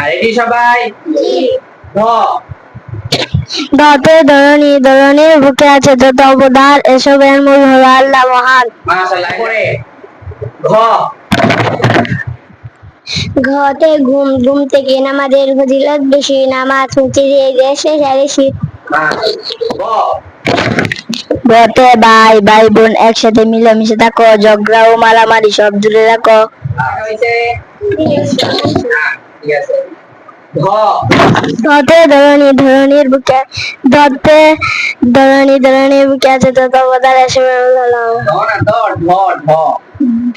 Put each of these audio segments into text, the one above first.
আর সবাই? ধ ধতে ধরণী ধরণীর বুকে আছে যত অবদান এসবের মূল হলো আল্লাহ মহান। মাশাআল্লাহ করে ঘ। ঘতে ঘুম ঘুম থেকে নামাজের ফজিলত বেশি নামাজ মুচিয়ে দেশে সারে শীত মাশাআল্লাহ ঘতে ভাই ভাই বোন একসাথে মিলেমিশে থাকো ঝগড়া ও মারামারি সব দূরে রাখো। ধরণী ধরণীর বুকে ধতে ধরণী ধরণীর বুকে আছে ঢ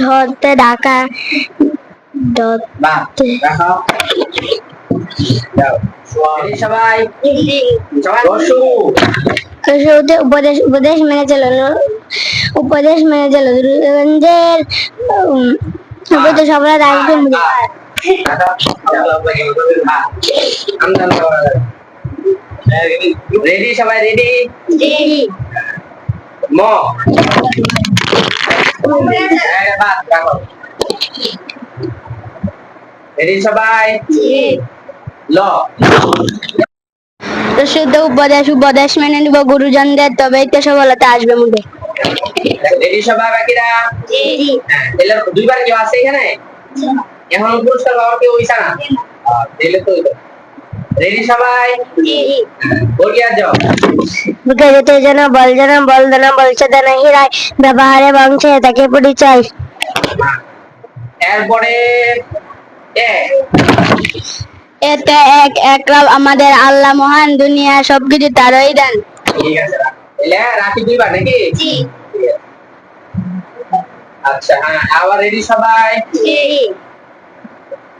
ধরতে ঢাকা সবাই। সবাই উপদেশ উপদেশ মেনে চলো উপদেশ মেনে চলো উপদেশ আমরা রাখবেন রেডি সবাই রেডি ম। রেডি সবাই? ল। তো শুদ্ধ উপদেশ উপদেশ মেনে নিব গুরুজনদের তবেই তো সফলতা আসবে মুখে। রেডি সবাই বাকিরা? দুইবার কেউ আছে এখানে? এখন পুরস্কার পাওয়ার কেউ হইছে না। তাহলে তো রেডি সবাই? বলিয়া যাও। মুখে যেন বল যেন বল যেন বলছে যেন হিরায় ব্যবহারে বংশে তাকে পরিচয়। এরপরে এ এতে এক একরাব আমাদের আল্লাহ মহান দুনিয়া সবকিছু তারই দেন। ঠিক আছে। তাহলে রাখি দুইবার নাকি? আছে। আচ্ছা হ্যাঁ আবার রেডি সবাই? ও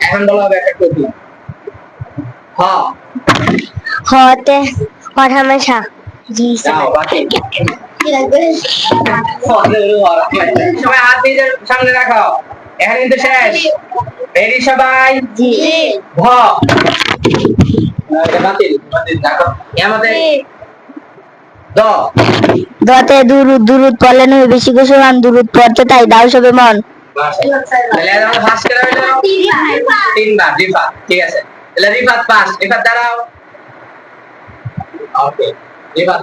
এখন বলো হবে একটা টপি হ হতে হঠামেশা জি সবাই হাত সামনে রাখো এখন কিন্তু শেষ। রেডি সবাই? জি। ভ। এটা বাতিল বাতিল রাখো আমাদের দ। দতে দুরুদ হই বেশি গোসলান দুরুদ পড়তে তাই দাও সবে মন। তিনবার রিফাত ঠিক আছে। রিফাত পাস রিফাত রিফাত